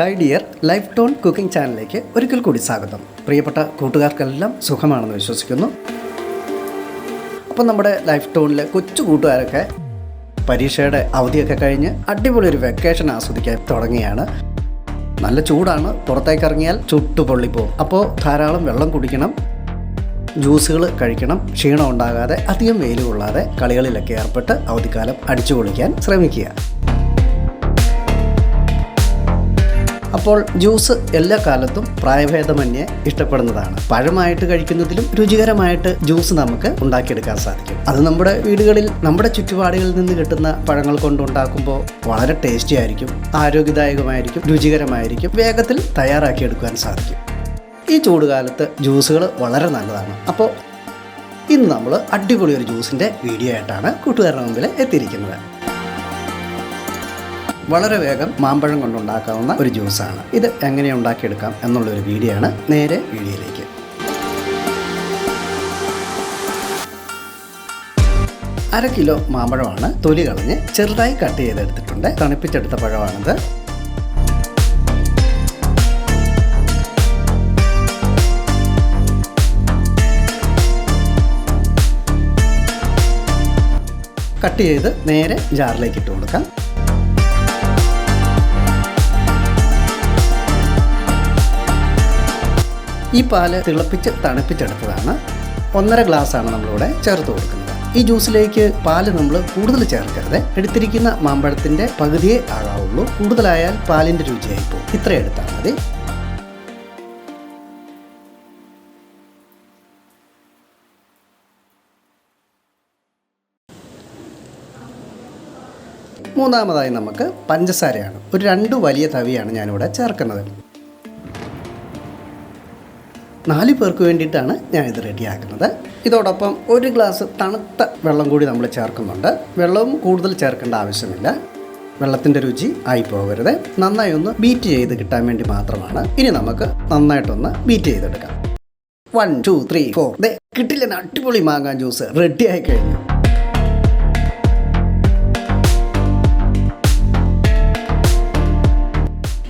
Hi dear life tone cooking ചാനലിലേക്ക് ഒരിക്കൽ കൂടി സ്വാഗതം. പ്രിയപ്പെട്ട കൂട്ടുകാർക്കെല്ലാം സുഖമാണെന്ന് വിശ്വസിക്കുന്നു. അപ്പം നമ്മുടെ ലൈഫ് ടോണിലെ കൊച്ചു കൂട്ടുകാരൊക്കെ പരീക്ഷയുടെ അവധിയൊക്കെ കഴിഞ്ഞ് അടിപൊളി ഒരു വെക്കേഷൻ ആസ്വദിക്കാൻ തുടങ്ങിയാണ്. നല്ല ചൂടാണ് പുറത്തേക്ക് ഇറങ്ങിയാൽ ചുട്ടു പൊള്ളിപ്പോവും അപ്പോൾ ധാരാളം വെള്ളം കുടിക്കണം ജ്യൂസുകൾ കഴിക്കണം ക്ഷീണം ഉണ്ടാകാതെ അധികം വെയിൽ കൊള്ളാതെ കളികളിലൊക്കെ ഏർപ്പെട്ട് അവധിക്കാലം അടിച്ചു പൊളിക്കാൻ ശ്രമിക്കുക. അപ്പോൾ ജ്യൂസ് എല്ലാ കാലത്തും പ്രായഭേദമന്യേ ഇഷ്ടപ്പെടുന്നതാണ്. പഴമായിട്ട് കഴിക്കുന്നതിലും രുചികരമായിട്ട് ജ്യൂസ് നമുക്ക് ഉണ്ടാക്കിയെടുക്കാൻ സാധിക്കും. അത് നമ്മുടെ വീടുകളിൽ നമ്മുടെ ചുറ്റുപാടുകളിൽ നിന്ന് കിട്ടുന്ന പഴങ്ങൾ കൊണ്ട് ഉണ്ടാക്കുമ്പോൾ വളരെ ടേസ്റ്റി ആയിരിക്കും ആരോഗ്യദായകമായിരിക്കും രുചികരമായിരിക്കും വേഗത്തിൽ തയ്യാറാക്കിയെടുക്കാൻ സാധിക്കും. ഈ ചൂടുകാലത്ത് ജ്യൂസുകൾ വളരെ നല്ലതാണ്. അപ്പോൾ ഇന്ന് നമ്മൾ അടിപൊളി ഒരു ജ്യൂസിന്റെ വീഡിയോ ആയിട്ടാണ് കൂട്ടുകാരുടെ മുമ്പിൽ എത്തിയിരിക്കുന്നത്. വളരെ വേഗം മാമ്പഴം കൊണ്ടുണ്ടാക്കാവുന്ന ഒരു ജ്യൂസാണ്. ഇത് എങ്ങനെ ഉണ്ടാക്കിയെടുക്കാം എന്നുള്ള ഒരു വീഡിയോ ആണ് നേരെ വീഡിയോയിലേക്ക്. അര കിലോ മാമ്പഴമാണ് തൊലി കളഞ്ഞ് ചെറുതായി കട്ട് ചെയ്തെടുത്തിട്ടുണ്ട്. തണുപ്പിച്ചെടുത്ത പഴമാണിത്. കട്ട് ചെയ്ത് നേരെ ജാറിലേക്ക് ഇട്ട് കൊടുക്കാം. ഈ പാൽ തിളപ്പിച്ച് തണുപ്പിച്ചെടുത്തതാണ്. ഒന്നര ഗ്ലാസ്സാണ് നമ്മളിവിടെ ചേർത്ത് കൊടുക്കുന്നത്. ഈ ജ്യൂസിലേക്ക് പാൽ നമ്മൾ കൂടുതൽ ചേർക്കരുത്. എടുത്തിരിക്കുന്ന മാമ്പഴത്തിന്റെ പകുതിയേ ആകാവുള്ളൂ. കൂടുതലായാൽ പാലിന്റെ രുചിയായി പോകും ഇത്ര എടുത്താൽ മതി. മൂന്നാമതായി നമുക്ക് പഞ്ചസാരയാണ്. ഒരു രണ്ട് വലിയ തവിയാണ് ഞാനിവിടെ ചേർക്കുന്നത്. നാല് പേർക്ക് വേണ്ടിയിട്ടാണ് ഞാനിത് റെഡിയാക്കുന്നത്. ഇതോടൊപ്പം ഒരു ഗ്ലാസ് തണുത്ത വെള്ളം കൂടി നമ്മൾ ചേർക്കുന്നുണ്ട്. വെള്ളവും കൂടുതൽ ചേർക്കേണ്ട ആവശ്യമില്ല. വെള്ളത്തിന്റെ രുചി ആയി പോകരുത്. നന്നായി ഒന്ന് ബീറ്റ് ചെയ്ത് കിട്ടാൻ വേണ്ടി മാത്രമാണ്. ഇനി നമുക്ക് നന്നായിട്ടൊന്ന് ബീറ്റ് ചെയ്തെടുക്കാം. വൺ ടു ത്രീ ഫോർ ദേ കിട്ടില്ല അടിപൊളി മാങ്ങാൻ ജ്യൂസ്. റെഡിയായി കഴിഞ്ഞു.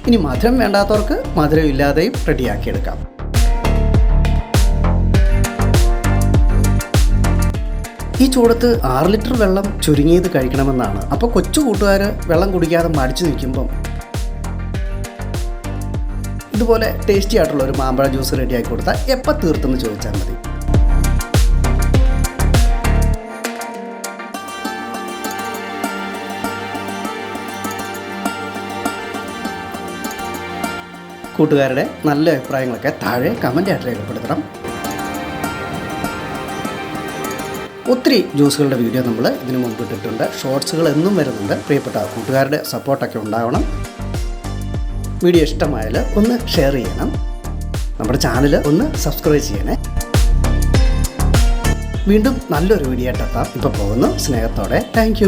ഇനി മധുരം വേണ്ടാത്തവർക്ക് മധുരം ഇല്ലാതെയും റെഡിയാക്കിയെടുക്കാം ഈ ചൂടത്ത് ആറ് ലിറ്റർ വെള്ളം ചുരുങ്ങിയത് കഴിക്കണമെന്നാണ്. അപ്പോൾ കൊച്ചു കൂട്ടുകാർ വെള്ളം കുടിക്കാതെ മടിച്ചു നിൽക്കുമ്പം ഇതുപോലെ ടേസ്റ്റി ആയിട്ടുള്ള ഒരു മാമ്പഴ ജ്യൂസ് റെഡിയാക്കി കൊടുത്താൽ എപ്പോൾ തീർത്തെന്ന് ചോദിച്ചാൽ മതി. കൂട്ടുകാരുടെ നല്ല അഭിപ്രായങ്ങളൊക്കെ താഴെ കമന്റ് ആയിട്ട് രേഖപ്പെടുത്തണം. ഒത്തിരി ജ്യൂസുകളുടെ വീഡിയോ നമ്മൾ ഇതിനു മുമ്പ് ഇട്ടിട്ടുണ്ട്. ഷോർട്സുകൾ എന്നും വരുന്നുണ്ട്. പ്രിയപ്പെട്ട കൂട്ടുകാരുടെ സപ്പോർട്ടൊക്കെ ഉണ്ടാവണം. വീഡിയോ ഇഷ്ടമായാൽ ഒന്ന് ഷെയർ ചെയ്യണം. നമ്മുടെ ചാനൽ ഒന്ന് സബ്സ്ക്രൈബ് ചെയ്യണേ. വീണ്ടും നല്ലൊരു വീഡിയോ ആയിട്ടെത്താം ഇപ്പോൾ പോകുന്നു. സ്നേഹത്തോടെ. താങ്ക്